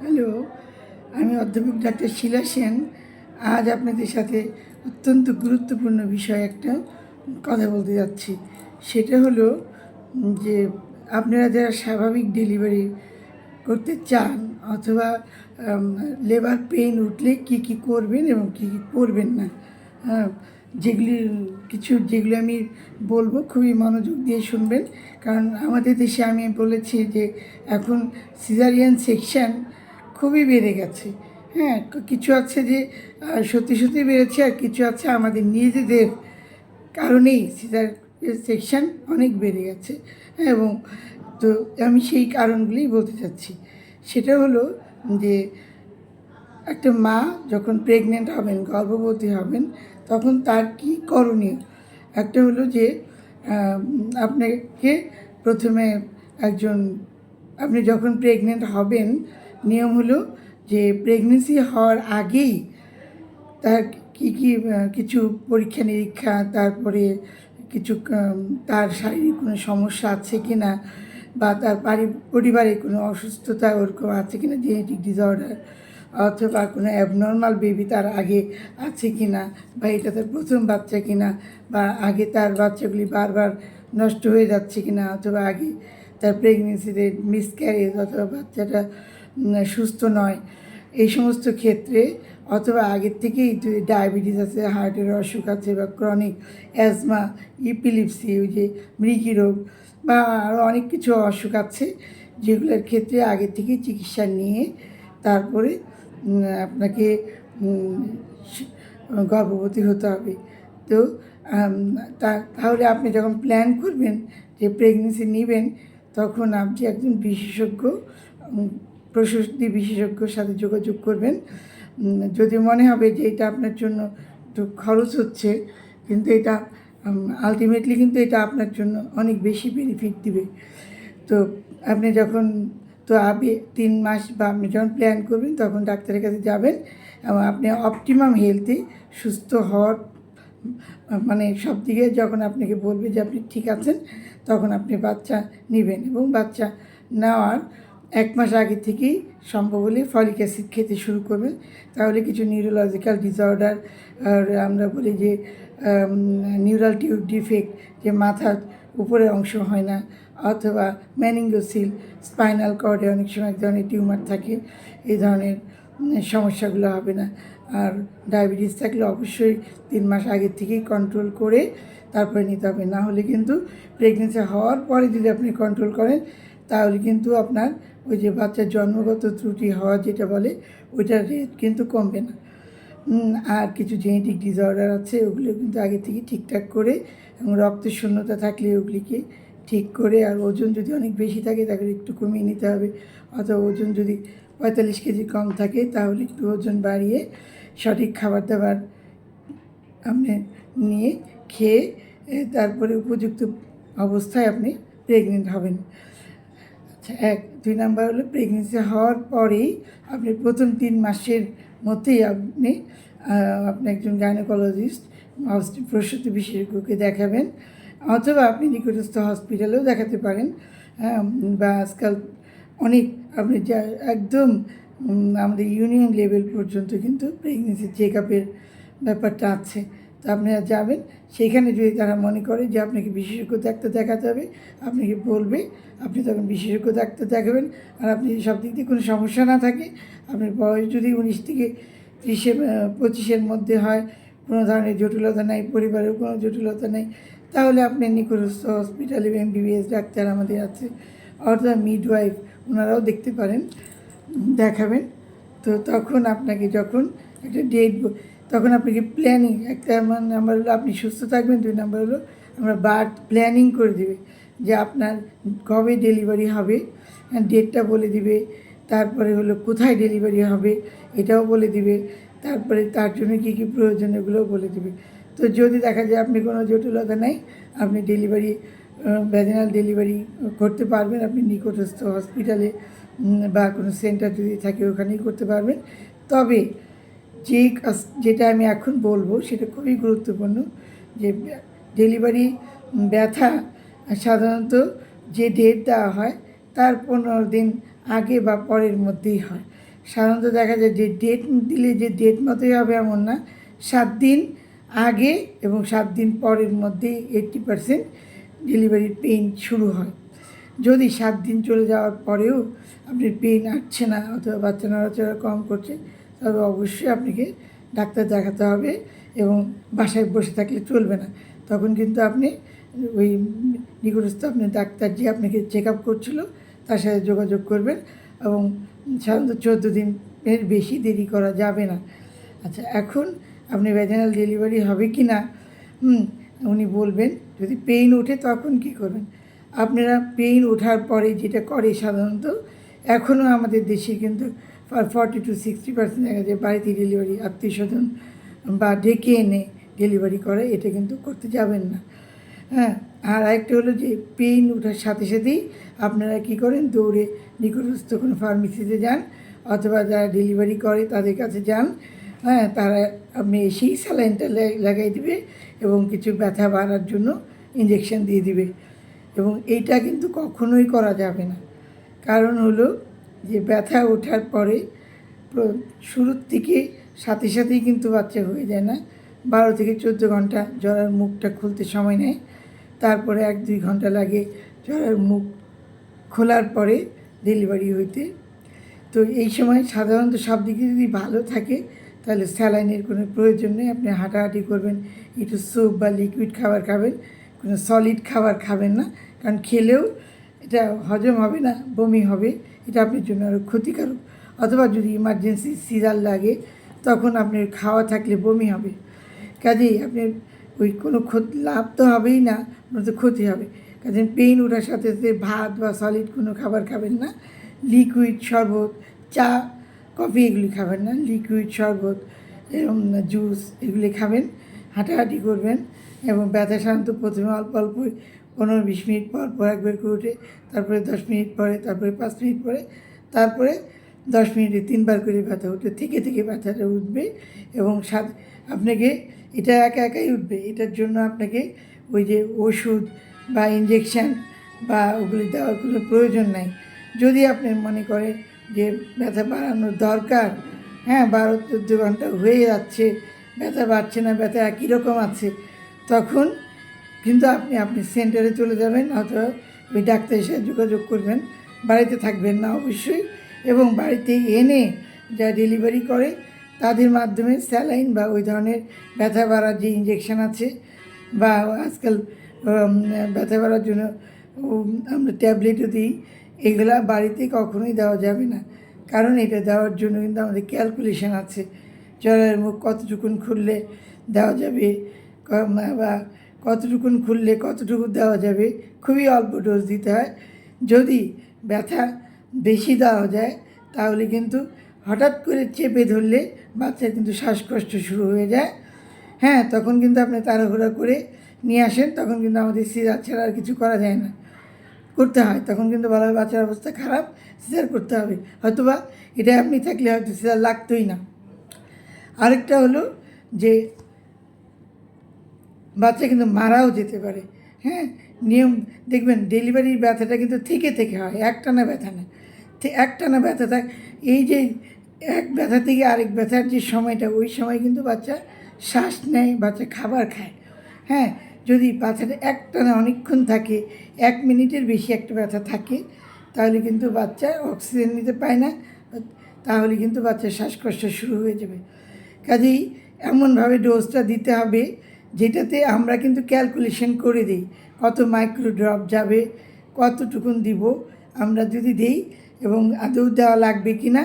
Hello আমি অধ্যাপক doctor শিলা সেন। আজ আপনাদের সাথে অত্যন্ত গুরুত্বপূর্ণ বিষয় একটা কথা বলতে যাচ্ছি। সেটা হলো যে আপনারা যারা স্বাভাবিক ডেলিভারি করতে চান অথবা লেবার পেইন উঠলে কি কি করবেন এবং কি কি করবেন না হ্যাঁ, যেগুলি কিছু যেগুলো আমি বলব খুবই মনোযোগ দিয়ে শুনবেন। কারণ আমাদের দেশে আমি বলেছি যে এখন সিজারিয়ান সেকশন খুবই বেড়ে গেছে। হ্যাঁ কিছু আছে যে সত্যি সত্যি বেড়েছে আর কিছু আছে আমাদের নিজেদের কারণেই সিজার সেকশন অনেক বেড়ে গেছে। হ্যাঁ, এবং তো আমি সেই কারণগুলি বলতে চাচ্ছি। সেটা হলো যে একটা মা যখন প্রেগনেন্ট হবেন গর্ভবতী হবেন তখন তার কি করণীয়? একটা হলো যে আপনাকে প্রথমে একজন আপনি যখন প্রেগনেন্ট হবেন নিয়ম হলো যে প্রেগনেন্সি হওয়ার আগেই তার কি কি কিছু পরীক্ষা নিরীক্ষা, তারপরে কিছু তার শারীরিক কোনো সমস্যা আছে কি না বা তার পারি পরিবারে কোনো অসুস্থতা ওরকম আছে কি না জেনেটিক ডিসঅর্ডার অথবা কোনো অ্যাবনর্মাল বেবি তার আগে আছে কি না বা এটা তার প্রথম বাচ্চা কি না বা আগে তার বাচ্চাগুলি বারবার নষ্ট হয়ে যাচ্ছে কি না অথবা আগে তার প্রেগনেন্সিতে মিসক্যারেজ অথবা বাচ্চাটা সুস্থ নয়। এই সমস্ত ক্ষেত্রে অথবা আগের থেকেই ডায়াবেটিস আছে, হার্টের অসুখ আছে বা ক্রনিক অ্যাজমা ইপিলিপসি ওই যে মৃগী রোগ বা আরও অনেক কিছু অসুখ আছে, যেগুলোর ক্ষেত্রে আগে থেকে চিকিৎসা নিয়ে তারপরে আপনাকে গর্ভবতী হতে হবে। তো তাহলে আপনি যখন প্ল্যান করবেন যে প্রেগনেন্সি নেবেন, তখন আপনি একজন বিশেষজ্ঞ প্রসূতি বিশেষজ্ঞর সাথে যোগাযোগ করবেন। যদি মনে হবে যে এটা আপনার জন্য একটু খরচ হচ্ছে, কিন্তু এটা আলটিমেটলি কিন্তু এটা আপনার জন্য অনেক বেশি বেনিফিট দিবে। তো আপনি যখন, তো আপনি তিন মাস বা আপনি যখন প্ল্যান করবেন, তখন ডাক্তারের কাছে যাবেন এবং আপনি অপটিমাম হেলথে সুস্থ হওয়ার মানে সব দিকে যখন আপনাকে বলবে যে আপনি ঠিক আছেন, তখন আপনি বাচ্চা নেবেন এবং বাচ্চা নেওয়ার এক মাস আগে থেকেই সম্ভব হলে ফলিক অ্যাসিড খেতে শুরু করবেন তাহলে কিছু নিউরোলজিক্যাল ডিসঅর্ডার আর আমরা বলি যে নিউরাল টিউব ডিফেক্ট যে মাথার উপরের অংশ হয় না, অথবা ম্যানিঙ্গোসিল স্পাইনাল কর্ডে অনেক সময় এক ধরনের টিউমার থাকে এই ধরনের সমস্যাগুলো হবে না। আর ডায়াবেটিস থাকলে অবশ্যই তিন মাস আগের থেকেই কন্ট্রোল করে তারপরে নিতে হবে। না হলে কিন্তু প্রেগনেন্সি হওয়ার পরে যদি আপনি কন্ট্রোল করেন, তাহলে কিন্তু আপনার ওই যে বাচ্চার জন্মগত ত্রুটি হওয়া যেটা বলে, ওইটার রেট কিন্তু কমবে না। আর কিছু জেনেটিক ডিসঅর্ডার আছে, ওগুলো কিন্তু আগে থেকে ঠিকঠাক করে এবং রক্তের শূন্যতা থাকলে ওগুলিকে ঠিক করে, আর ওজন যদি অনেক বেশি থাকে তাহলে একটু কমিয়ে নিতে হবে। অথবা ওজন যদি পঁয়তাল্লিশ কেজি কম থাকে তাহলে একটু ওজন বাড়িয়ে সঠিক খাবার দাবার আপনি নিয়ে খেয়ে তারপরে উপযুক্ত অবস্থায় আপনি প্রেগনেন্ট হবেন। এক, দুই নাম্বার হলো প্রেগনেন্সি হওয়ার পরেই আপনি প্রথম তিন মাসের মধ্যেই আপনি আপনি একজন গাইনোকোলজিস্ট প্রসূতি বিশেষজ্ঞকে দেখাবেন, অথবা আপনি নিকটস্থ হসপিটালেও দেখাতে পারেন বা আজকাল অনেক আপনি যা, একদম আমাদের ইউনিয়ন লেভেল পর্যন্ত কিন্তু প্রেগনেন্সি চেক আপের ব্যাপারটা আছে। তো আপনারা যাবেন সেইখানে যদি তারা মনে করে যে আপনাকে বিশেষজ্ঞ ডাক্তার দেখাতে হবে, আপনাকে বলবে, আপনি তখন বিশেষজ্ঞ ডাক্তার দেখাবেন। আর আপনি সব দিক দিয়ে কোনো সমস্যা না থাকে, আপনার বয়স যদি উনিশ থেকে ত্রিশে পঁচিশের মধ্যে হয়, কোনো ধরনের জটিলতা নাই, পরিবারের কোনো জটিলতা নেই, তাহলে আপনি নিকটস্থ হসপিটাল হসপিটালে এমবিবিএস ডাক্তার আমাদের আছে। অথবা মিডওয়াইফ ওনারাও দেখতে পারেন, দেখাবেন। তো তখন আপনাকে যখন একটা ডেট তখন আপনাকে প্ল্যানিং একটা নাম্বার হলো, আপনি সুস্থ থাকবেন, দুই নাম্বার হলো, আমরা বার্থ প্ল্যানিং করে দেবে যে আপনার কবে ডেলিভারি হবে ডেটটা বলে দিবে, তারপরে হলো কোথায় ডেলিভারি হবে, এটাও বলে দিবে, তারপরে তার জন্য কী কী প্রয়োজন এগুলোও বলে দিবে। তো যদি দেখা যায় আপনি কোনো জটিলতা নেই, আপনি ডেলিভারি ভ্যাজিনাল ডেলিভারি করতে পারবেন, আপনি নিকটস্থ হসপিটালে বা কোনো সেন্টার যদি থাকে ওখানেই করতে পারবেন। তবে যে যেটা আমি এখন বলব সেটা খুবই গুরুত্বপূর্ণ যে ডেলিভারি ব্যথা সাধারণত যে ডেট দেওয়া হয় তার পনেরো দিন আগে বা পরের মধ্যেই হয়। সাধারণত দেখা যায় যে ডেট দিলে যে ডেট মতোই হবে এমন না, সাত দিন আগে এবং সাত দিন পরের মধ্যে এইট্টি পারসেন্ট ডেলিভারির পেইন শুরু হয়। যদি সাত দিন চলে যাওয়ার পরেও আপনি পেইন আসছে না অথবা বাচ্চা নড়াচড়া কম করছে তবে অবশ্যই আপনাকে ডাক্তার দেখাতে হবে এবং বাসায় বসে থাকলে চলবে না। তখন কিন্তু আপনি ওই নিকটস্থ আপনি ডাক্তার যে আপনাকে চেক আপ করছিল তার সাথে যোগাযোগ করবেন এবং সাধারণত চোদ্দ দিনের বেশি দেরি করা যাবে না। আচ্ছা এখন আপনি ভ্যাজানাল ডেলিভারি হবে কি না উনি বলবেন, যদি পেইন ওঠে তখন কি করবেন? আপনারা পেইন ওঠার পরে যেটা করে সাধারণত এখনও আমাদের দেশে কিন্তু ফর্টি টু সিক্সটি পার্সেন্ট দেখা যায় বাড়িতে ডেলিভারি আত্মীয় স্বজন বা ডেকে এনে ডেলিভারি করে, এটা কিন্তু করতে যাবেন না। হ্যাঁ আর আরেকটা হলো যে পেইন ওঠার সাথে সাথেই আপনারা কী করেন, দৌড়ে নিকটস্থ কোনো ফার্মেসিতে যান অথবা যারা ডেলিভারি করে তাদের কাছে যান। হ্যাঁ তারা আপনি সেই স্যালাইনটা লাগাই দিবে এবং কিছু ব্যথা বাড়ার জন্য ইঞ্জেকশন দিয়ে দিবে। এবং এইটা কিন্তু কখনোই করা যাবে না। কারণ হলো যে ব্যথা ওঠার পরে শুরুর থেকে সাথে সাথেই কিন্তু বাচ্চা হয়ে যায় না। বারো থেকে চোদ্দ ঘণ্টা জ্বরের মুখটা খুলতে সময় নেয়। তারপরে এক দুই ঘণ্টা লাগে জ্বরের মুখ খোলার পরে ডেলিভারি হইতে। তো এই সময় সাধারণত সব দিকে যদি ভালো থাকে, তাহলে স্যালাইনের কোনো প্রয়োজন নেই। আপনি হাঁটাহাঁটি করবেন, একটু স্যুপ বা লিকুইড খাবার খাবেন, কোনো সলিড খাবার খাবেন না। কারণ খেলেও এটা হজম হবে না, বমি হবে। এটা আপনার জন্য আরও ক্ষতিকারক। অথবা যদি ইমার্জেন্সি সিরাল লাগে, তখন আপনার খাওয়া থাকলে বমি হবে। কাজেই আপনার ওই কোনো ক্ষতি লাভ তো হবেই না তো ক্ষতি হবে। কাজে পেইন ওঠার সাথে সাথে ভাত বা সলিড কোনো খাবার খাবেন না। লিকুইড শরবত, চা কফি এগুলি খাবেন না। লিকুইড শরবত এবং জুস এগুলি খাবেন, হাঁটাহাঁটি করবেন এবং ব্যথা শান্ত প্রথমে অল্প অল্প পনেরো বিশ মিনিট পর পর একবার করে উঠে, তারপরে দশ মিনিট পরে, তারপরে পাঁচ মিনিট পরে, তারপরে দশ মিনিটে তিনবার করে ব্যথা উঠে, থেকে থেকে ব্যথাটা উঠবে এবং সাথে আপনাকে এটা একা একাই উঠবে। এটার জন্য আপনাকে ওই যে ওষুধ বা ইঞ্জেকশান বা ওগুলি দেওয়ার কোনো প্রয়োজন নাই। যদি আপনি মনে করেন যে ব্যথা বাড়ানোর দরকার হ্যাঁ বারো চোদ্দ ঘণ্টা হয়ে যাচ্ছে, ব্যথা বাড়ছে না, ব্যথা একই রকম আছে, তখন কিন্তু আপনি আপনি সেন্টারে চলে যাবেন, অথবা ওই ডাক্তারের সাথে যোগাযোগ করবেন, বাড়িতে থাকবেন না অবশ্যই, এবং বাড়িতে এনে যা ডেলিভারি করে, তাদের মাধ্যমে স্যালাইন বা ওই ধরনের ব্যথা বাড়ার যে ইঞ্জেকশন আছে, বা আজকাল ব্যথা বাড়ার জন্য আমরা ট্যাবলেটও দিই, এগুলা বাড়িতে কখনোই দেওয়া যাবে না। কারণ এটা দেওয়ার জন্য কিন্তু আমাদের ক্যালকুলেশন আছে, জ্বরের মুখ কতটুকুন খুললে দেওয়া যাবে, বা কতটুকুন খুললে কতটুকু দেওয়া যাবে? খুবই অল্প ডোজ দিতে হয়। যদি ব্যথা বেশি দেওয়া যায়, তাহলে কিন্তু হঠাৎ করে চেপে ধরলে বাচ্চার কিন্তু শ্বাসকষ্ট শুরু হয়ে যায়। হ্যাঁ তখন কিন্তু আপনি তাড়াহুড়া করে নিয়ে আসেন, তখন কিন্তু আমাদের সিজার ছাড়া আর কিছু করা যায় না। করতে হয়, তখন কিন্তু বলা বাচ্চার অবস্থা খারাপ, সিজার করতে হবে। হয়তোবা এটা আপনি থাকলে হয়তো সিজার লাগতোই না। আরেকটা হলো যে বাচ্চা কিন্তু মারাও যেতে পারে। হ্যাঁ? নিয়ম, দেখবেন ডেলিভারির ব্যথাটা কিন্তু থেকে থেকে হয়, একটানা ব্যথা না। একটানা ব্যথা থাক, এই যে এক ব্যথা থেকে আরেক ব্যথার যে সময়টা, ওই সময় কিন্তু বাচ্চা শ্বাস নেয়, বাচ্চা খাবার খায়। হ্যাঁ? যদি বাচ্চাটা একটানা অনেকক্ষণ থাকে, এক মিনিটের বেশি একটা ব্যথা থাকে, তাহলে কিন্তু বাচ্চা অক্সিজেন নিতে পায় না, তাহলে কিন্তু বাচ্চার শ্বাসকষ্ট শুরু হয়ে যাবে। কাজেই এমনভাবে ডোজটা দিতে হবে যেটাতে আমরা কিন্তু ক্যালকুলেশন করে দিই কত মাইক্রো ড্রপ যাবে, কতটুকুন দিব, আমরা যদি দিই এবং আদৌ দেওয়া লাগবে কি না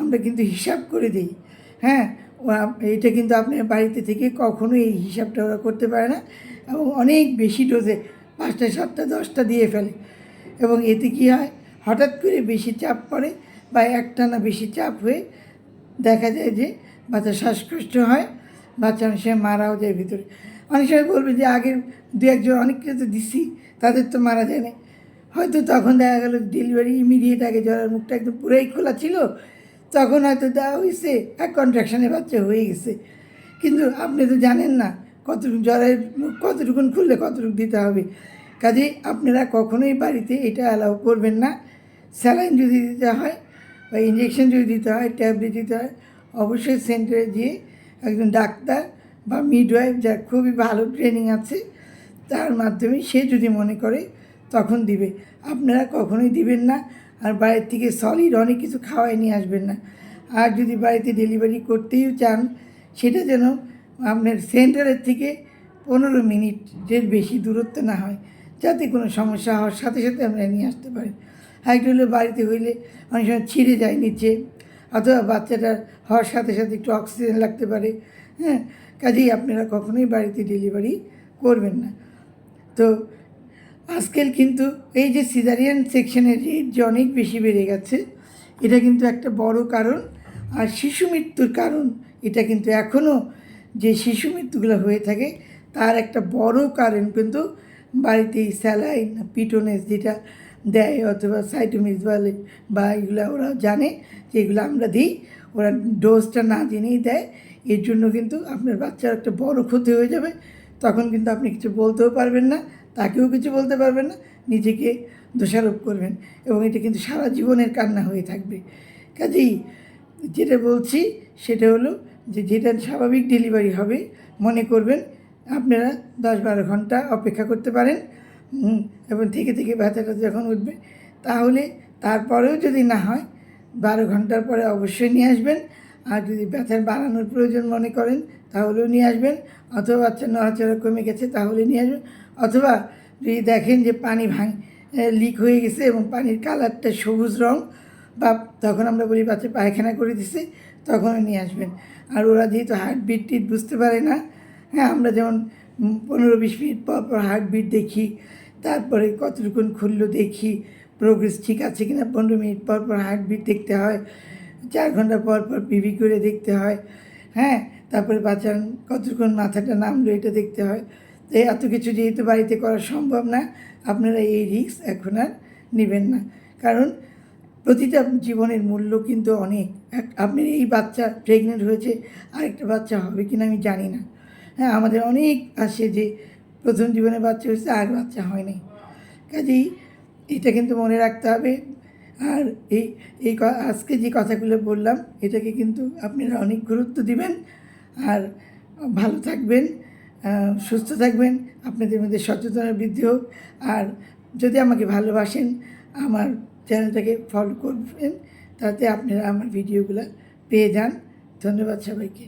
আমরা কিন্তু হিসাব করে দিই। হ্যাঁ এটা কিন্তু আপনার বাড়িতে থেকে কখনো এই হিসাবটা ওরা করতে পারে না এবং অনেক বেশি ডোজে পাঁচটা, সাতটা, দশটা দিয়ে ফেলে। এবং এতে কী হয়, হঠাৎ করে বেশি চাপ পড়ে বা একটানা বেশি চাপ হয়ে দেখা যায় যে বাচ্চা শ্বাসকষ্ট হয় বাচ্চা অনেক সময় মারাও যায় ভিতরে। অনেক সময় বলবে যে আগের দু একজন অনেককে তো দিছি, তাদের তো মারা যায় না হয়তো তখন দেখা গেল ডেলিভারি ইমিডিয়েট আগে জ্বরের মুখটা একদম পুরোই খোলা ছিল, তখন হয়তো দেওয়া হয়েছে এক কন্ট্রাকশানে বাচ্চা হয়ে গেছে। কিন্তু আপনি তো জানেন না কতটুকু জ্বরের মুখ কতটুকুন খুললে কতটুকু দিতে হবে। কাজে আপনারা কখনোই বাড়িতে এটা অ্যালাউ করবেন না। স্যালাইন যদি দিতে হয় বা ইঞ্জেকশন যদি দিতে হয় ট্যাবলেট দিতে হয়, অবশ্যই সেন্টারে গিয়ে একজন ডাক্তার বা মিডওয়াইফ যার খুবই ভালো ট্রেনিং আছে, তার মাধ্যমে সে যদি মনে করে তখন দিবে। আপনারা কখনোই দিবেন না আর বাইরের থেকে সলিড অনেক কিছু খাওয়াই নিয়ে আসবেন না। আর যদি বাড়িতে ডেলিভারি করতেই চান, সেটা যেন আপনার সেন্টারের থেকে পনেরো মিনিটের বেশি দূরত্ব না হয়, যাতে কোনো সমস্যা হওয়ার সাথে সাথে আমরা নিয়ে আসতে পারি হলে বাড়িতে হইলে অনেক সময় ছিঁড়ে যায় নিচে অথবা বাচ্চাটার হওয়ার সাথে সাথে একটু অক্সিজেন লাগতে পারে হ্যাঁ? কাজেই আপনারা কখনোই বাড়িতে ডেলিভারি করবেন না। তো আজকাল কিন্তু এই যে সিজারিয়ান সেকশনের রেট যে অনেক বেশি বেড়ে গেছে, এটা কিন্তু একটা বড় কারণ। আর শিশু মৃত্যুর কারণ, এটা কিন্তু এখনও যে শিশু মৃত্যুগুলো হয়ে থাকে, তার একটা বড় কারণ কিন্তু বাড়িতেই স্যালাইন, পিটোনেস যেটা দেয় অথবা সাইটোমিস বলে বা এগুলো ওরা জানে যে এগুলো আমরা দিই। ওরা ডোজটা না জেনেই দেয়। এর জন্য কিন্তু আপনার বাচ্চার একটা বড় ক্ষতি হয়ে যাবে। তখন কিন্তু আপনি কিছু বলতেও পারবেন না, তাকেও কিছু বলতে পারবেন না, নিজেকে দোষারোপ করবেন এবং এটা কিন্তু সারা জীবনের কান্না হয়ে থাকবে। কাজেই যেটা বলছি সেটা হলো যে যেটা স্বাভাবিক ডেলিভারি হবে, মনে করবেন আপনারা দশ বারো ঘণ্টা অপেক্ষা করতে পারেন। এবং থেকে থেকে ব্যথাটা যখন উঠবে, তাহলে তারপরেও যদি না হয়, বারো ঘণ্টার পরে অবশ্যই নিয়ে আসবেন। আর যদি ব্যথার বাড়ানোর প্রয়োজন মনে করেন, তাহলেও নিয়ে আসবেন। অথবা বাচ্চা নড়াচড়া কমে গেছে, তাহলে নিয়ে আসবেন। অথবা যদি দেখেন যে পানি ভাঙ লিক হয়ে গেছে এবং পানির কালারটা সবুজ রং, বা তখন আমরা বলি বাচ্চা পায়খানা করে দিছে, তখনও নিয়ে আসবেন। আর ওরা যেহেতু হার্টবিট টিট বুঝতে পারে না হ্যাঁ আমরা যেমন পনেরো বিশ মিনিট পর পর হার্টবিট দেখি তারপরে কতটুকুন খুললো দেখি প্রোগ্রেস ঠিক আছে কিনা পনেরো মিনিট পর পর হার্টবিট দেখতে হয়, চার ঘণ্টা পর পর পিভি করে দেখতে হয় হ্যাঁ? তারপরে বাচ্চার কতক্ষণ মাথাটা নামলো এটা দেখতে হয়। তো এত কিছু যেহেতু বাড়িতে করা সম্ভব না, আপনারা এই রিস্ক এখন আর নেবেন না। কারণ প্রতিটা জীবনের মূল্য কিন্তু অনেক। আপনি এই বাচ্চা প্রেগনেন্ট হয়েছে, আরেকটা বাচ্চা হবে কিনা আমি জানি না। হ্যাঁ আমাদের অনেক আসে যে প্রথম জীবনে বাচ্চা হয়েছে, আর বাচ্চা হয়নি কাজেই এটা কিন্তু মনে রাখতে হবে। আর এই এই আজকে যে কথাগুলো বললাম, এটাকে কিন্তু আপনারা অনেক গুরুত্ব দিবেন। আর ভালো থাকবেন সুস্থ থাকবেন, আপনাদের মধ্যে সচেতনতা বৃদ্ধি হোক। আর যদি আমাকে ভালোবাসেন, আমার চ্যানেলটাকে ফলো করবেন, তাতে আপনারা আমার ভিডিওগুলো পেয়ে যান। ধন্যবাদ সবাইকে।